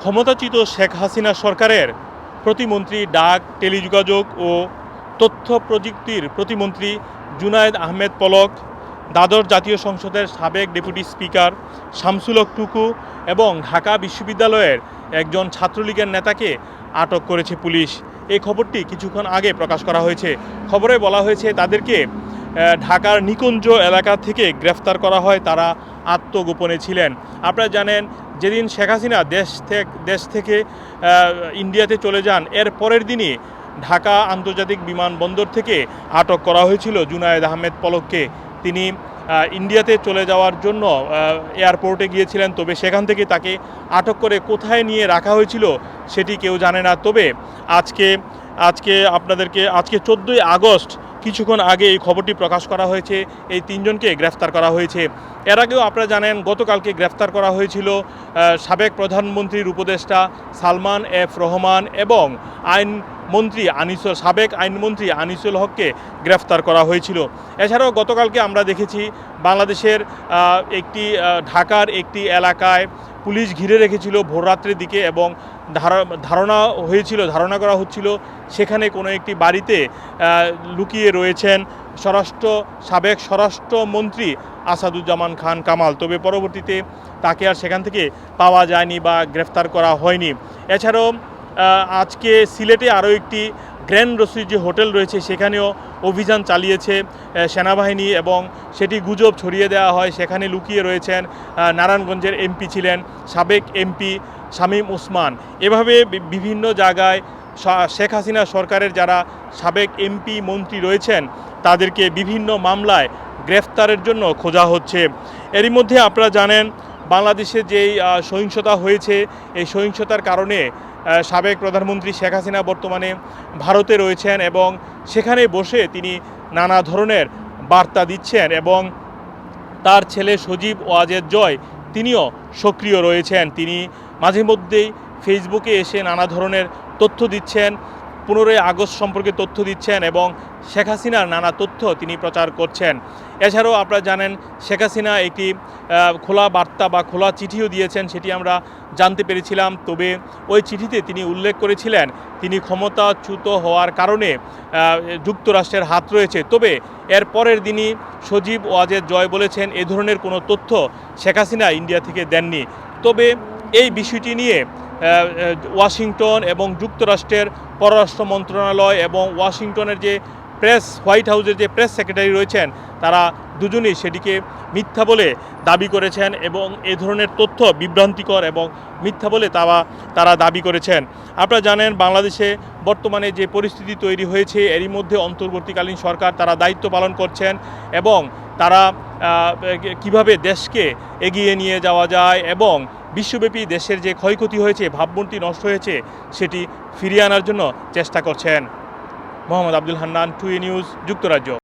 ক্ষমতাচ্যুত শেখ হাসিনা সরকারের প্রতিমন্ত্রী ডাক, টেলিযোগাযোগ ও তথ্য প্রযুক্তির প্রতিমন্ত্রী জুনায়েদ আহমেদ পলক, দ্বাদশ জাতীয় সংসদের সাবেক ডেপুটি স্পিকার শামসুল হক টুকু এবং ঢাকা বিশ্ববিদ্যালয়ের একজন ছাত্রলীগের নেতাকে আটক করেছে পুলিশ। এই খবরটি কিছুক্ষণ আগে প্রকাশ করা হয়েছে। খবরে বলা হয়েছে, তাদেরকে ঢাকার নিকুঞ্জ এলাকা থেকে গ্রেফতার করা হয়। তারা আত্মগোপনে ছিলেন। আপনারা জানেন যেদিন শেখ হাসিনা দেশ থেকে দেশ থেকে ইন্ডিয়াতে চলে যান, এর পরের দিনই ঢাকা আন্তর্জাতিক বিমানবন্দর থেকে আটক করা হয়েছিল জুনায়েদ আহমেদ পলককে। তিনি ইন্ডিয়াতে চলে যাওয়ার জন্য এয়ারপোর্টে গিয়েছিলেন, তবে সেখান থেকে তাকে আটক করে কোথায় নিয়ে রাখা হয়েছিল সেটি কেউ জানে না। তবে আজকে আজকে আপনাদেরকে, আজকে চোদ্দোই আগস্ট কিছুক্ষণ আগে এই খবরটি প্রকাশ করা হয়েছে, এই তিনজনকে গ্রেফতার করা হয়েছে। এর আগেও আপনারা জানেন, গতকালকে গ্রেফতার করা হয়েছিল সাবেক প্রধানমন্ত্রীর উপদেষ্টা সালমান এফ রহমান এবং আইন মন্ত্রী আনিসুল, সাবেক আইনমন্ত্রী আনিসুল হককে গ্রেফতার করা হয়েছিল। এছাড়াও গতকালকে আমরা দেখেছি, বাংলাদেশের একটি ঢাকার একটি এলাকায় পুলিশ ঘিরে রেখেছিল ভোররাত্রের দিকে এবং ধারা- ধারণা হয়েছিল, ধারণা করা হচ্ছিল সেখানে কোনো একটি বাড়িতে লুকিয়ে রয়েছেন স্বরাষ্ট্র সাবেক স্বরাষ্ট্রমন্ত্রী আসাদুজ্জামান খান কামাল। তবে পরবর্তীতে তাকে আর সেখান থেকে পাওয়া যায়নি বা গ্রেফতার করা হয়নি। এছাড়াও আজকে সিলেটে আরও একটি গ্র্যান্ড রসির যে হোটেল রয়েছে, সেখানেও অভিযান চালিয়েছে সেনাবাহিনী এবং সেটি গুজব ছড়িয়ে দেওয়া হয়। সেখানে লুকিয়ে রয়েছেন নারায়ণগঞ্জের এমপি ছিলেন, সাবেক এমপি শামীম ওসমান। এভাবে বিভিন্ন জায়গায় শেখ হাসিনা সরকারের যারা সাবেক এমপি মন্ত্রী রয়েছেন, তাদেরকে বিভিন্ন মামলায় গ্রেফতারের জন্য খোঁজা হচ্ছে। এরই মধ্যে আপনারা জানেন বাংলাদেশে যেই সহিংসতা হয়েছে, এই সহিংসতার কারণে সাবেক প্রধানমন্ত্রী শেখ হাসিনা বর্তমানে ভারতে রয়েছেন এবং সেখানে বসে তিনি নানা ধরনের বার্তা দিচ্ছেন এবং তার ছেলে সজীব ওয়াজের জয় তিনিও সক্রিয় রয়েছেন। তিনি মাঝে মধ্যেই ফেসবুকে এসে নানা ধরনের তথ্য দিচ্ছেন। পনেরোই আগস্ট সম্পর্কে তথ্য দিচ্ছেন এবং শেখ হাসিনার নানা তথ্য তিনি প্রচার করছেন। এছাড়াও আপনারা জানেন, শেখ হাসিনা একটি খোলা বার্তা বা খোলা চিঠিও দিয়েছেন, সেটি আমরা জানতে পেরেছিলাম। তবে ওই চিঠিতে তিনি উল্লেখ করেছিলেন, তিনি ক্ষমতাচ্যুত হওয়ার কারণে যুক্তরাষ্ট্রের হাত রয়েছে। তবে এর পরের দিনই সজীব ওয়াজেদ জয় বলেছেন, এ ধরনের কোনো তথ্য শেখ হাসিনা ইন্ডিয়া থেকে দেননি। তবে এই বিষয়টি নিয়ে ওয়াশিংটন এবং যুক্তরাষ্ট্রের পররাষ্ট্র মন্ত্রণালয় এবং ওয়াশিংটনের যে প্রেস, হোয়াইট হাউসের যে প্রেস সেক্রেটারি রয়েছেন, তারা দুজনই সেটিকে মিথ্যা বলে দাবি করেছেন এবং এ ধরনের তথ্য বিভ্রান্তিকর এবং মিথ্যা বলে তারা তারা দাবি করেছেন। আপনারা জানেন, বাংলাদেশে বর্তমানে যে পরিস্থিতি তৈরি হয়েছে, এরই মধ্যে অন্তর্বর্তীকালীন সরকার তারা দায়িত্ব পালন করছেন এবং তারা কীভাবে দেশকে এগিয়ে নিয়ে যাওয়া যায় এবং বিশ্বব্যাপী দেশের যে ক্ষয়ক্ষতি হয়েছে, ভাবমূর্তি নষ্ট হয়েছে, সেটি ফিরিয়ে আনার জন্য চেষ্টা করছেন। মোহাম্মদ আব্দুল হান্নান টুই নিউজ, যুক্তরাজ্য।